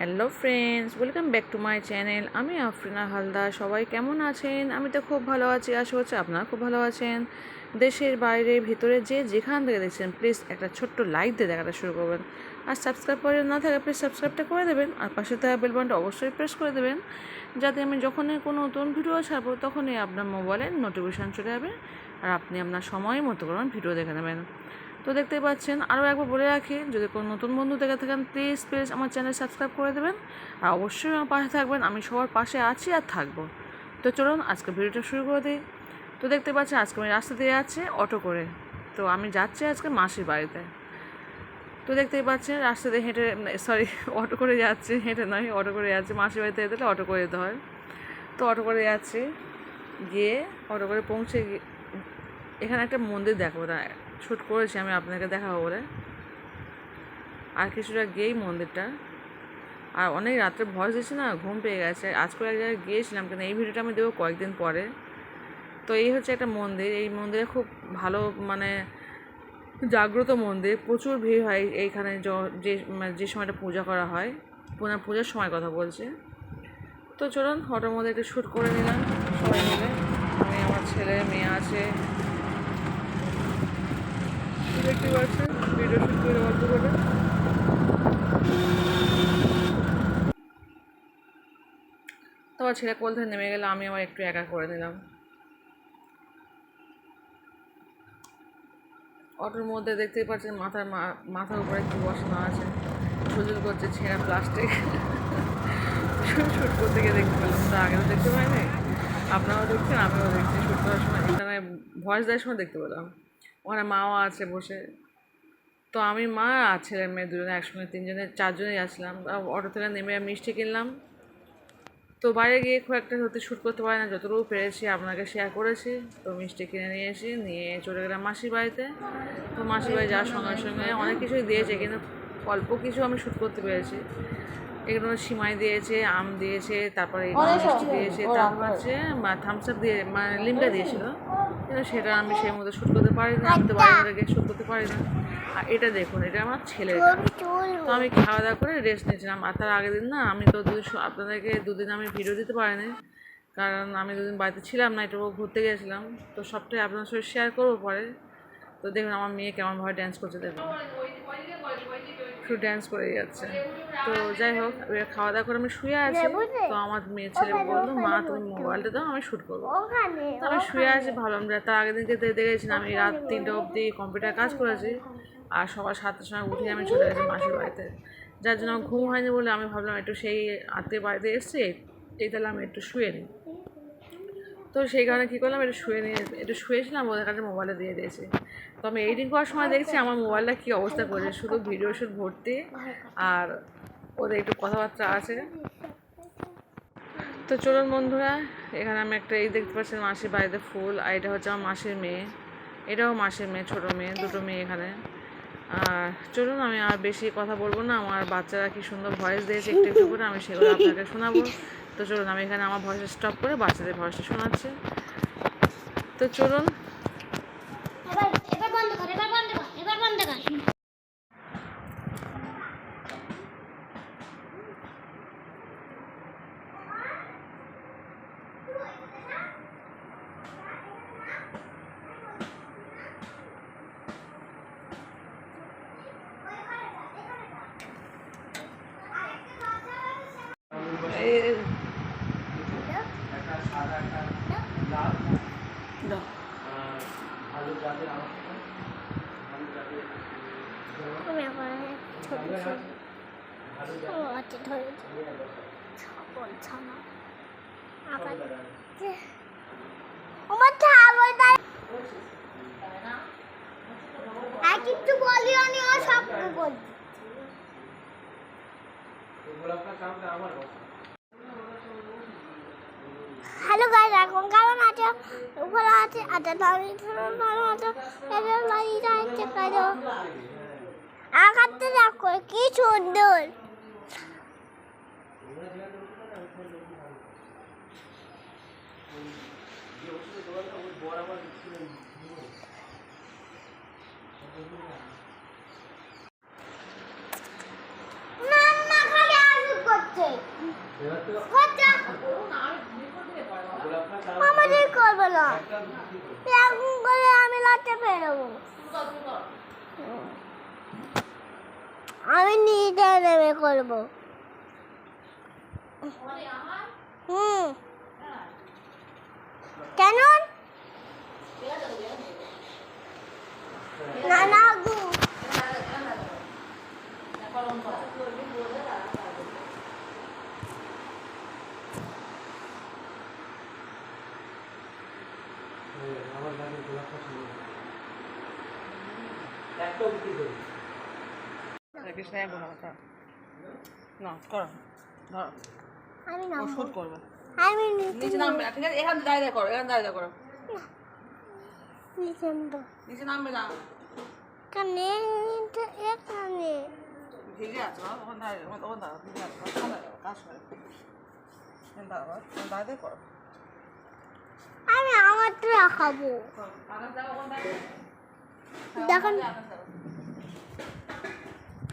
Hello friends, welcome back to my channel. আমি আফরিনা হালদার। সবাই কেমন আছেন? আমি তো খুব ভালো আছি। আশা করছি আপনারা খুব ভালো আছেন। দেশের বাইরে, ভিতরে যে যেখান থেকে দেখছেন প্লিজ একটা ছোট্ট লাইক দিয়ে দেখাটা শুরু করবেন। আর সাবস্ক্রাইব করে না থাকে প্লিজ সাবস্ক্রাইবটা করে দেবেন। আর পাশে থাকা বেল বাটনটা অবশ্যই প্রেস করে দেবেন। যাতে আমি যখনই কোনো নতুন ভিডিও ছাড়বো, তখনই আপনার মোবাইলে নোটিফিকেশান চলে যাবে। আর আপনি আপনার সময় মতো করে ভিডিও দেখে নেবেন। তো দেখতেই পাচ্ছেন, আরও একবার বলে রাখি, যদি কোনো নতুন বন্ধু দেখে থাকেন প্লিজ প্লিজ আমার চ্যানেল সাবস্ক্রাইব করে দেবেন। আর অবশ্যই আমার পাশে থাকবেন, আমি সবার পাশে আছি আর থাকব। তো চলুন আজকে ভিডিওটা শুরু করে দিই। তো দেখতে পাচ্ছেন, আজকে আমি রাস্তা দিয়ে যাচ্ছি অটো করে। তো আমি যাচ্ছি আজকে মাসির বাড়িতে। তো দেখতেই পাচ্ছেন, রাস্তা দিয়ে হেঁটে সরি অটো করে যাচ্ছি, হেঁটে নয়, অটো করে যাচ্ছি। মাসির বাড়িতে যেতে অটো করে যেতে হয়। তো অটো করে যাচ্ছি, গিয়ে অটো করে পৌঁছে গিয়ে, এখানে একটা মন্দির দেখো শ্যুট করেছি, আমি আপনাকে দেখাবো বলে। আর কিছুটা গিয়েই মন্দিরটা। আর অনেক রাত্রে ভয় দিচ্ছে না, ঘুম পেয়ে গেছে। আজ করে এক জায়গায় গিয়েছিলাম, কিন্তু এই ভিডিওটা আমি দেবো কয়েকদিন পরে। তো এই হচ্ছে একটা মন্দির। এই মন্দিরে খুব ভালো মানে জাগ্রত মন্দির। প্রচুর ভিড় হয় এইখানে য- মানে যে সময়টা পূজা করা হয়। পুনা পূজার সময় কথা বলছে। তো চলুন অটোর মধ্যে একটু শ্যুট করে নিলাম সবাই মিলে। আমি, আমার ছেলে, মেয়ে আছে। দেখতে পাচ্ছেন ভিডিও শুট করে গল্প করে তোমার ছেলে কোল থেকে নেমে গেলে? আমি আমার একটু একা করে নিলাম। অটোর মধ্যে দেখতেই পাচ্ছেন, মাথার মাথার উপরে কি বসানো আছে। সুযোগ করছে ছেঁড়া প্লাস্টিক শ্যুট করতে গিয়ে দেখতে পেলাম। তো আগে তো দেখতে পাইনি। আপনারাও দেখছেন, আমিও দেখছি। শ্যুট করার সময় ভয়েস দেওয়ার সময় দেখতে পেলাম। ওখানে মাও আছে বসে। তো আমি, মা আর ছেলে মেয়ে দুজনে একসঙ্গে, তিনজনে চারজনে যাচ্ছিলাম অটো থেকে নেমে মিষ্টি কিনলাম। তো বাইরে গিয়ে খুব একটা সত্যি শ্যুট করতে পারি না, যতটুকু পেরেছি আপনাকে শেয়ার করেছি। তো মিষ্টি কিনে নিয়ে এসে নিয়ে চলে গেলাম মাসির বাড়িতে। তো মাসির বাড়ি যাওয়ার সঙ্গে সঙ্গে অনেক কিছুই দিয়েছে, কিন্তু অল্প কিছু আমি শ্যুট করতে পেরেছি। এগুলো সিমাই দিয়েছে আম দিয়েছে তারপরে মিষ্টি দিয়েছে তারপর হচ্ছে থামস আপ দিয়ে মানে লিমকা দিয়েছিল। কিন্তু সেটা আমি সেই মতো শ্যুট করতে পারি না আমি তো বাইরে শ্যুট করতে পারি না। আর এটা দেখুন এটা আমার ছেলেটা তো আমি খাওয়া দাওয়া করে রেস্ট নিয়েছিলাম। আর তার আগের দিন না আমি তো দুদিন আপনাদেরকে দুদিন আমি ভিডিও দিতে পারিনি। কারণ আমি দুদিন বাড়িতে ছিলাম না একটু ঘুরতে গেছিলাম তো সবটাই আপনার সাথে শেয়ার করব পরে। তো দেখুন আমার মেয়ে কেমনভাবে ড্যান্স করছে দেখুন। একটু ড্যান্স করে যাচ্ছে। তো যাই হোক এবার খাওয়া দাওয়া করে আমি শুয়ে আছি। তো আমার মেয়ে ছেলে বলল মা তুমি মোবাইলটা দাও আমি শ্যুট করব। তো আমি শুয়ে আছি ভাবলাম যে তার আগের দিনকে দেখে গেছিলাম আমি রাত তিনটে অবধি কম্পিউটার কাজ করেছি আর সবার সাতটার সময় উঠে আমি চলে গেছি মাসির বাড়িতে। যার জন্য আমার ঘুম হয়নি বলে আমি ভাবলাম একটু সেই আত্মীয় বাড়িতে এসছি এই তাহলে আমি একটু শুয়ে নিই। তো সেই কারণে কী করলাম, একটু শুয়ে নিয়ে, একটু শুয়েছিলাম, ওদের কাছে মোবাইলে দিয়ে দিয়েছি। তো আমি এডিটিং করার সময় দেখছি আমার মোবাইলটা কী অবস্থা করেছে, শুধু ভিডিও শুট ভর্তি, আর ওদের একটু কথাবার্তা আছে। তো চলুন বন্ধুরা, এখানে আমি একটা এই দেখতে পাচ্ছি মাসির বাড়িতে ফুল, আর এটা হচ্ছে আমার মাসির মেয়ে। এটাও মাসির মেয়ে, ছোটো মেয়ে, দুটো মেয়ে এখানে। আর চলুন, আমি আর বেশি কথা বলব না, আমার বাচ্চারা কি সুন্দর ভয়েস দিয়েছে একটু একটু করে, আমি সেগুলো আপনাকে শোনাবো। তো চলুন আমি এখানে আমার ভয়েসটা স্টপ করে বাচ্চাদের ভয়েসটা শোনাচ্ছি। তো চলুন এবার এবার বন্ধ কর এবার বন্ধ কর এবার বন্ধ কর এই দাও। আমি আবার ও আচ্ছা ধরেছি ছাগল ছানা। আবার? আমার ছাগল আর কিছু বলিও নি ও সব বল হ্যালো গাইস এখন কেমন আছে? উপরে আছে আচ্ছা দাঁড়িয়ে ভালো আছে। এটা লাইট আছে কাজো আকাশটা দেখো কি সুন্দর। আমাদের করব না। করে আমি লাটে বেরোবো আমি নিজে নেমে করব। হুম। কেন না না গু কৃষ্ণ এক ঘণ্টা কর। না করো। ধরো। আমি শুট করবে। আমি নিচে নামবে না ঠিক আছে এখান দাঁড়িয়ে দাঁড়িয়ে করো এখান দাঁড়িয়ে দাঁড়িয়ে করো। নিচে নামবো নিচে নামবে না কানে এখানে। ভিজে আছে না ওখান দাঁড়িয়ে ওখান ওখান ভিজে আছে ওখান দাঁড়াও কাজ করে। দাঁড়াও দাঁড়িয়ে দাঁড়িয়ে আমি আমারটা দাঁড়িয়ে দেখুন।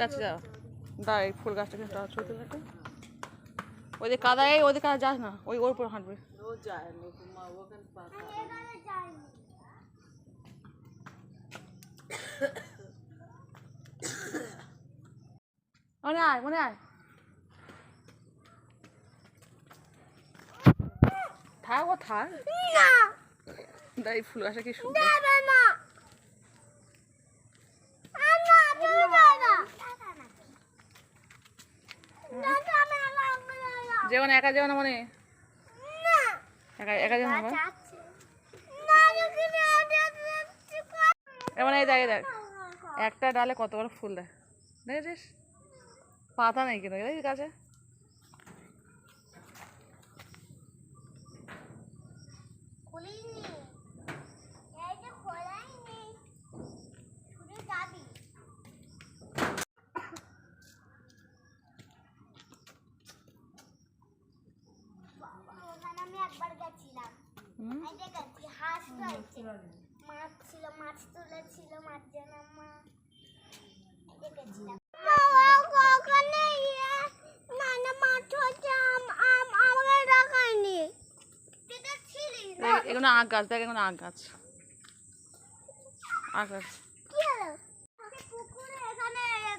গাছে যাও। দাঁড়াই ফুল গাছটা কিন্তু ছোট থাকে ওই যে কাদায় ওই দিকে যাস না ওই ওর উপর হাঁটবে। মনে আয় মনে আয়। থাক ও থাক। না। ফুল গাছটা কি সুন্দর যাবে না আর না তুমি যাবে না না তুমি লাগবে না যেও না একা যেও না মনে? একা একা যেও না আবার। যাচ্ছে না যদি না যাচ্ছে এবার এই দেখে দেখ। একটা ডালে কতবার ফুল দেয়। দেখেছিস? পাতা নেই কিন্তু দেখি গাছে খুলিনি এই যে খোলাই নেই ছুটে যাবি বাবা, ওখানে আমি একবার গেছিলাম হুম এই যে গেছি হাঁস রয়েছে মাছ ছিল মাছ তুলেছিল মাছ যেন মা এই যে গেছিলাম ওখানে ইয়ে না না মাছ হচ্ছে আম আম আমাকে দেখায়নি তুই তো ছিলিস না এ- এগুলো আখ গাছ দেখ এগুলো আখ গাছ আখ গাছ কি হলো? পুকুরে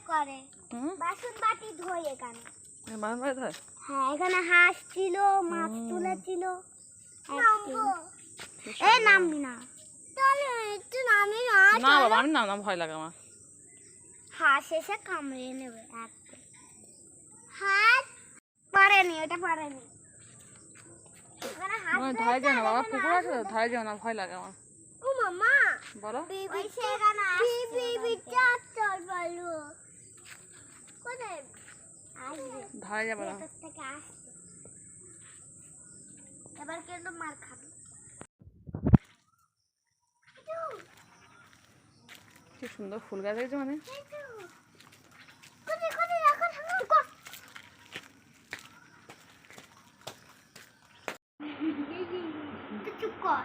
করে। বাসন বাটি ধোয় এখানে। বারণ বাড়ি ধর হ্যাঁ এখানে হাঁস ছিল মাছ তুলেছিল। এই নামবি না। তাহলে একটু নামি না না বাবা আমি নাম না ভয় লাগে আমার। হাঁস এসে কামড়ে নেবে হাত পারেনি ওটা পারেনি ওখানে হাঁস ওই ধারে যাও না বাবা পুকুর আছে ধারে যাও না ভয় লাগে আমার। ও মামা বলো। ধারে যাবে না। এবার কিন্তু মার খাবে। কি সুন্দর ফুল গাছ দেখছ মানে? চুপ কর।